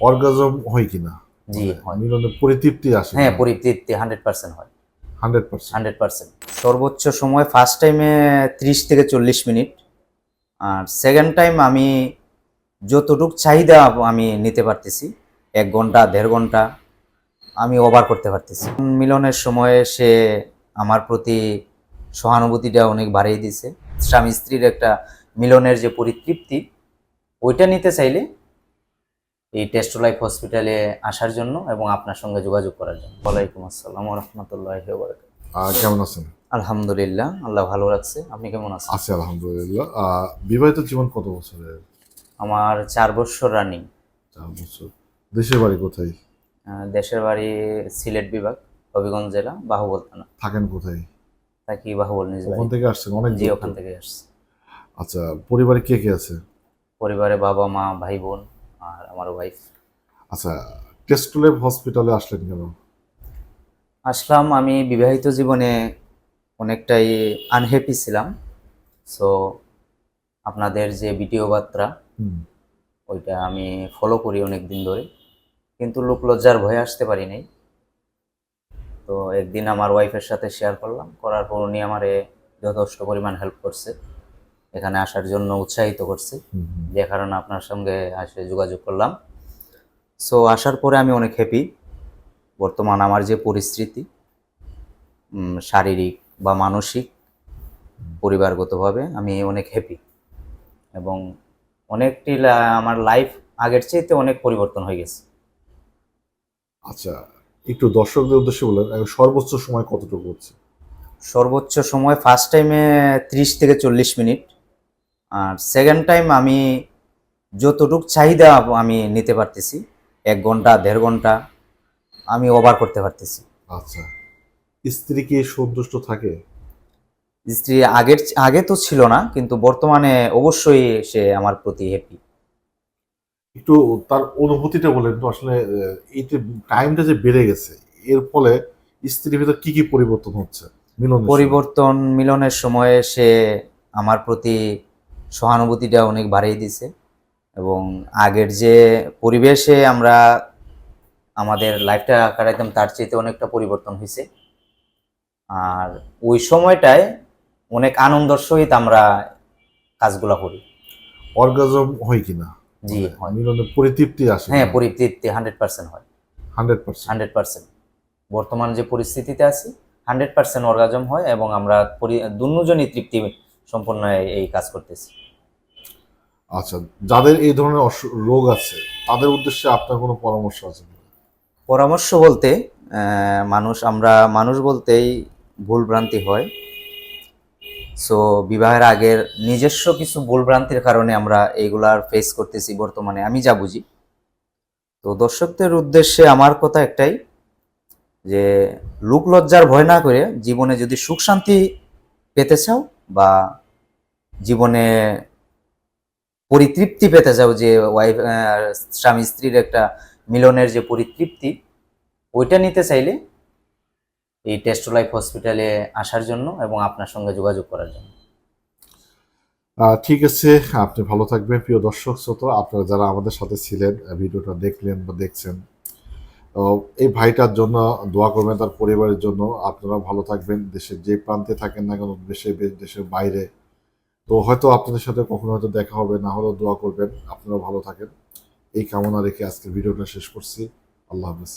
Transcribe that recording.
Orgasm হয় কিনা? জি হয়। মিলনে পরিতৃপ্তি আসে হ্যাঁ পরিতৃপ্তি হান্ড্রেড পার্সেন্ট হয়। হান্ড্রেড পার্সেন্ট হান্ড্রেড পার্সেন্ট সর্বোচ্চ সময় ফার্স্ট টাইমে ত্রিশ থেকে চল্লিশ মিনিট। আর সেকেন্ড টাইম আমি যতটুক চাহিদা আমি নিতে পারতেছি এক ঘণ্টা দেড় ঘণ্টা আমি ওভার করতে পারতেছি। মিলনের সময়ে সে আমার প্রতি সহানুভূতিটা অনেক বাড়িয়ে দিছে স্বামী স্ত্রীর একটা মিলনের যে পরিতৃপ্তি ওইটা নিতে চাইলে এই টেস্ট লাইফ হসপিটালে আসার জন্য এবং আপনার সঙ্গে যোগাযোগ করার জন্য। ওয়ালাইকুম আসসালাম রহমতুল্লাহ কেমন আছেন? আলহামদুলিল্লাহ আল্লাহ ভালো রাখছে। আপনি কেমন আছেন? আছি আলহামদুলিল্লাহ। বিবাহিত জীবন কত বছরের? আমার চার বছর রানিং চার বছর। দেশের বাড়ি কোথায়? দেশের বাড়ি সিলেট বিভাগ হবিগঞ্জ জেলা বাহুবল থানা। থাকেন কোথায়? থাকি বাহুবল নিজ ওখান থেকে আসছেন অনেক জি ওখান থেকে আসছি। আচ্ছা পরিবারে কে কে আছে? পরিবারে বাবা মা ভাই বোন। আর আমার ওয়াইফ আচ্ছা টেস্টলেভ হসপিটালে আসলেন কেন? আসলাম আমি বিবাহিত জীবনে অনেকটাই আনহ্যাপি ছিলাম। সো আপনাদের যে ভিডিও বার্তা ওইটা আমি ফলো করি অনেক দিন ধরে। কিন্তু লোক লজ্জার ভয়ে আসতে পারি নাই। তো একদিন আমার ওয়াইফের সাথে শেয়ার করলাম। করার পর উনি আমারে যথেষ্ট পরিমাণ হেল্প করছে। এখানে আসার জন্য উৎসাহিত করছে। যে কারণে আপনার সঙ্গে আসে যোগাযোগ করলাম। সো আসার পরে আমি অনেক হ্যাপি বর্তমান আমার যে পরিস্থিতি শারীরিক বা মানসিক পরিবারগতভাবে আমি অনেক হ্যাপি এবং অনেকটি লা- আমার লাইফ আগের চাইতে অনেক পরিবর্তন হয়ে গেছে। আচ্ছা একটু দর্শকদের উদ্দেশ্যে বলেন সর্বোচ্চ সময় কতটুকু হচ্ছে? সর্বোচ্চ সময় ফার্স্ট টাইমে ত্রিশ থেকে চল্লিশ মিনিট। আর সেকেন্ড টাইম আমি যতটুক চাহিদা আমি নিতে পারতেছি এক ঘণ্টা দেড় ঘণ্টা আমি ওভার করতে পারতেছি। আচ্ছা। স্ত্রী কি সন্তুষ্ট থাকে? স্ত্রী আগের আগে তো ছিল না কিন্তু বর্তমানে অবশ্যই সে আমার প্রতি হ্যাপি একটু তার অনুভূতিটা বলেন তো আসলে এই যে টাইমটা যে বেড়ে গেছে এর ফলে স্ত্রীর ভিতর কি কি পরিবর্তন হচ্ছে? মিলন পরিবর্তন মিলনের সময়ে সে আমার প্রতি সহানুভূতিটা অনেক বাড়িয়ে দিছে এবং আগের যে পরিবেশে আমরা আমাদের লাইফটা কাটাইতাম তার চাইতে অনেকটা পরিবর্তন হয়েছে আর ওই সময়টায় অনেক আনন্দর সহিত আমরা কাজগুলো করি। অর্গাজম হয় কিনা? জি হয়। মিলনে পরিতৃপ্তি আসে হ্যাঁ পরিতৃপ্তি হান্ড্রেড পার্সেন্ট হয়। Hundred percent? Hundred percent. বর্তমান যে পরিস্থিতিতে আছি হান্ড্রেড পার্সেন্ট অর্গাজম হয় এবং আমরা পরি- দুজনই তৃপ্তি সম্পূর্ণ এই কাজ করতেছি। আচ্ছা যাদের এই ধরনের রোগ আছে, তাদের উদ্দেশ্যে আপনার কোনো পরামর্শ আছে? পরামর্শ বলতে মানুষ, আমরা, মানুষ বলতেই ভুল ভ্রান্তি হয় সো বিবাহের আগের নিজস্ব কিছু ভুল ভ্রান্তির কারণে আমরা এইগুলার ফেস করতেছি বর্তমানে, আমি যা বুঝি তো দর্শকদের উদ্দেশ্যে আমার কথা একটাই, যে লোক লজ্জার ভয় না করে জীবনে যদি সুখ শান্তি পেতে চাও বা জীবনে পরিতৃপ্তি পেতে চাও যে ওয়াইফ স্বামী স্ত্রীর একটা মিলনের যে পরিতৃপ্তি, ওইটা নিতে চাইলে এই টেস্ট লাইফ হসপিটালে আসার জন্য এবং আপনার সঙ্গে যোগাযোগ করার জন্য। ঠিক আছে, আপনি ভালো থাকবেন প্রিয় দর্শক শ্রোতা। আপনারা যারা আমাদের সাথে ছিলেন ভিডিওটা দেখলেন বা দেখছেন এই ভাইটার জন্য দোয়া করবেন তার পরিবারের জন্য। আপনারা ভালো থাকবেন। দেশের যে প্রান্তে থাকেন না কেন দেশে দেশের বাইরে তো হয়তো আপনাদের সাথে কখনো হয়তো দেখা হবে, না হলেও দোয়া করবেন। আপনারা ভালো থাকেন। এই কামনা রেখে আজকে ভিডিওটা শেষ করছি। আল্লাহ হাফেজ।